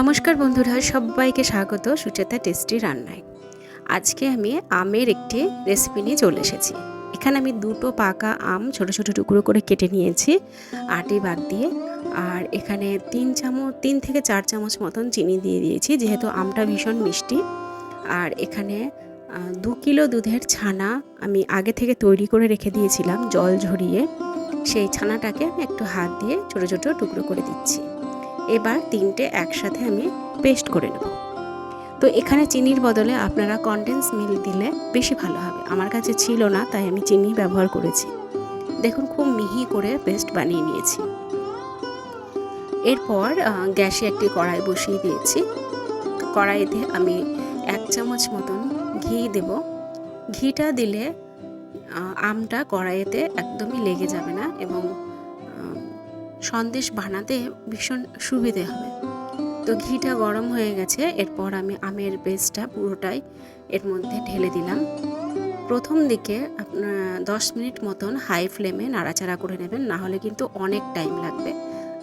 নমস্কার বন্ধুরা, সবাইকে স্বাগত সুচেতা টেস্টি রান্নায়। আজকে আমি আমের একটি রেসিপি নিয়ে চলে এসেছি। এখানে আমি দুটো পাকা আম ছোট ছোট টুকরো করে কেটে নিয়েছি, আটি বাদ দিয়ে। আর এখানে তিন চামচ, তিন থেকে চার চামচ মতন চিনি দিয়ে দিয়েছি, যেহেতু আমটা ভীষণ মিষ্টি। আর এখানে দু কিলো দুধের ছানা আমি আগে থেকে তৈরি করে রেখে দিয়েছিলাম জল ঝরিয়ে। সেই ছানাটাকে আমি একটু হাত দিয়ে ছোট ছোট টুকরো করে দিচ্ছি। এবার তিনটে একসাথে আমি পেস্ট করে নেব। তো এখানে চিনির বদলে আপনারা কনডেন্স মিল্ক দিলে বেশি ভালো হবে। আমার কাছে ছিল না, তাই আমি চিনি ব্যবহার করেছি। দেখুন, খুব মিহি করে পেস্ট বানিয়ে নিয়েছি। এরপর গ্যাসে একটি কড়াই বসিয়ে দিয়েছি। কড়াইতে আমি এক চামচ মতন ঘি দেব। ঘিটা দিলে আমটা কড়াইতে একদমই লেগে যাবে না এবং সন্দেশ বানাতে ভীষণ সুবিধে হবে। তো ঘিটা গরম হয়ে গেছে, এরপর আমি আমের পেস্টটা পুরোটাই এর মধ্যে ঢেলে দিলাম। প্রথম দিকে আপনার দশ মিনিট মতন হাই ফ্লেমে নাড়াচাড়া করে নেবেন, না হলে কিন্তু অনেক টাইম লাগবে।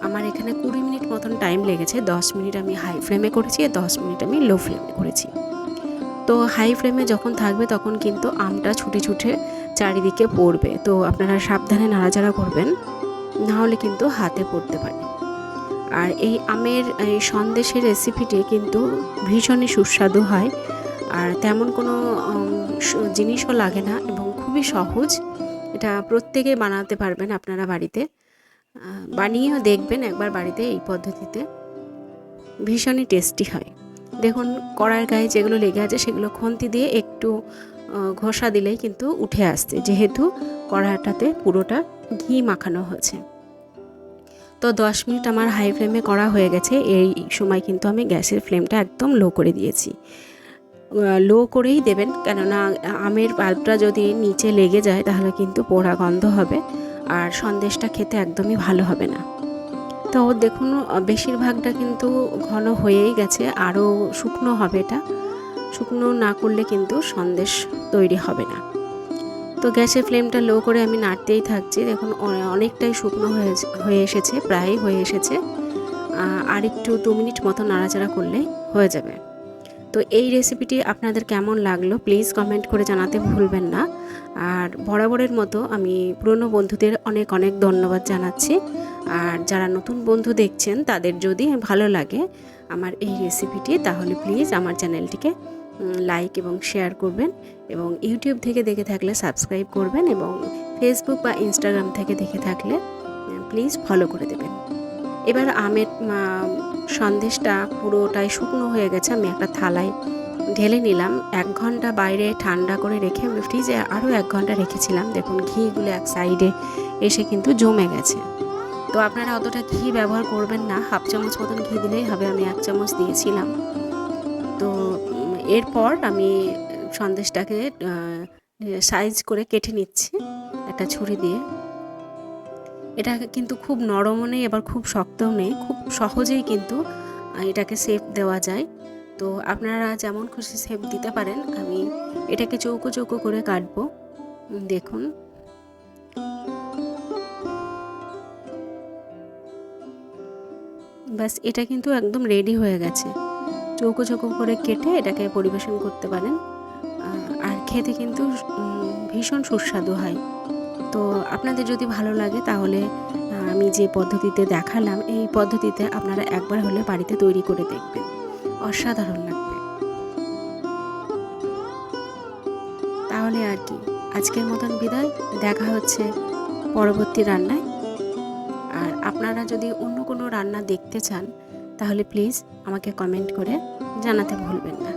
আমার এখানে কুড়ি মিনিট মতন টাইম লেগেছে, দশ মিনিট আমি হাই ফ্লেমে করেছি, আর দশ মিনিট আমি লো ফ্লেমে করেছি। তো হাই ফ্লেমে যখন থাকবে তখন কিন্তু আমটা ছুটে ছুটে চারিদিকে পড়বে। তো আপনারা সাবধানে নাড়াচাড়া করবেন। না হলে কিন্তু হাতে পড়তে পারে। আর এই আমের, এই সন্দেশের রেসিপিটি কিন্তু ভীষণই সুস্বাদু হয়। আর তেমন কোনো জিনিসও লাগে না এবং খুবই সহজ। এটা প্রত্যেকে বানাতে পারবেন আপনারা বাড়িতে। বানিয়েও দেখবেন একবার বাড়িতে এই পদ্ধতিতে। ভীষণই টেস্টি হয়। দেখুন কড়ার গায়ে যেগুলো লেগে আছে সেগুলো খন্তি দিয়ে একটু ঘষা দিলেই কিন্তু উঠে আসছে। যেহেতু কড়াটাতে পুরোটা ঘি মাখানো হয়েছে। তো দশ মিনিট আমার হাই ফ্লেমে করা হয়ে গেছে। এই সময় কিন্তু আমি গ্যাসের ফ্লেমটা একদম লো করে দিয়েছি। লো করেই দেবেন। কেননা আমের পাল্পটা যদি নিচে লেগে যায়, তাহলে কিন্তু পোড়া গন্ধ হবে আর সন্দেশটা খেতে একদমই ভালো হবে না। তো দেখুন, বেশিরভাগটা কিন্তু ঘন হয়েই গেছে। আরও শুকনো হবে এটা। শুকনো না করলে কিন্তু সন্দেশ তৈরি হবে না। তো গ্যাসের ফ্লেমটা লো করে আমি নাড়তেই থাকছি। দেখুন অনেকটাই শুকনো হয়ে হয়ে এসেছে প্রায় হয়ে এসেছে। আর একটু দু মিনিট মতো নাড়াচাড়া করলে হয়ে যাবে। তো এই রেসিপিটি আপনাদের কেমন লাগল প্লিজ কমেন্ট করে জানাতে ভুলবেন না। আর বরাবরের মতো আমি পুরনো বন্ধুদের অনেক অনেক ধন্যবাদ জানাচ্ছি। আর যারা নতুন বন্ধু দেখছেন, তাদের যদি ভালো লাগে আমার এই রেসিপিটি, তাহলে প্লিজ আমার চ্যানেলটিকে লাইক এবং শেয়ার করবেন এবং ইউটিউব থেকে দেখে থাকলে সাবস্ক্রাইব করবেন এবং ফেসবুক বা ইনস্টাগ্রাম থেকে দেখে থাকলে প্লিজ ফলো করে দেবেন। এবার আমের সন্দেশটা পুরোটাই শুকনো হয়ে গেছে। আমি একটা থালায় ঢেলে নিলাম। এক ঘণ্টা বাইরে ঠান্ডা করে রেখে আমি ফ্রিজে আরও এক ঘণ্টা রেখেছিলাম। দেখুন, ঘিগুলো এক সাইডে এসে কিন্তু জমে গেছে। তো আপনারা অতটা ঘি ব্যবহার করবেন না। হাফ চামচ মতন ঘি দিলেই হবে। আমি এক চামচ দিয়েছিলাম। তো এরপর আমি সন্দেশটাকে সাইজ করে কেটে নিচ্ছি একটা ছুরি দিয়ে। এটা কিন্তু খুব নরমও নেই, আবার খুব শক্তও নেই, খুব সহজেই কিন্তু এটাকে শেপ দেওয়া যায়। তো আপনারা যেমন খুশি শেপ দিতে পারেন, আমি এটাকে চৌকো চৌকো করে কাটবো। দেখুন। ব্যাস, এটা কিন্তু একদম রেডি হয়ে গেছে। চৌকো চৌকো করে কেটে এটাকে পরিবেশন করতে পারেন। আর খেতে কিন্তু ভীষণ সুস্বাদু হয়। তো আপনাদের যদি ভালো লাগে তাহলে আমি যে পদ্ধতিতে দেখালাম, এই পদ্ধতিতে আপনারা একবার হলে বাড়িতে তৈরি করে দেখবেন। অসাধারণ লাগবে। তাহলে আর কি, আজকের মতন বিদায়। দেখা হচ্ছে পরবর্তী রান্নায়। আর আপনারা যদি অন্য কোনো রান্না দেখতে চান তাহলে প্লিজ আমাকে কমেন্ট করে জানাতে ভুলবেন না।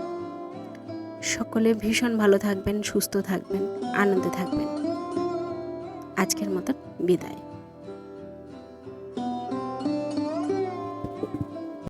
সকলে ভীষণ ভালো থাকবেন, সুস্থ থাকবেন, আনন্দে থাকবেন। আজকের মতন বিদায়।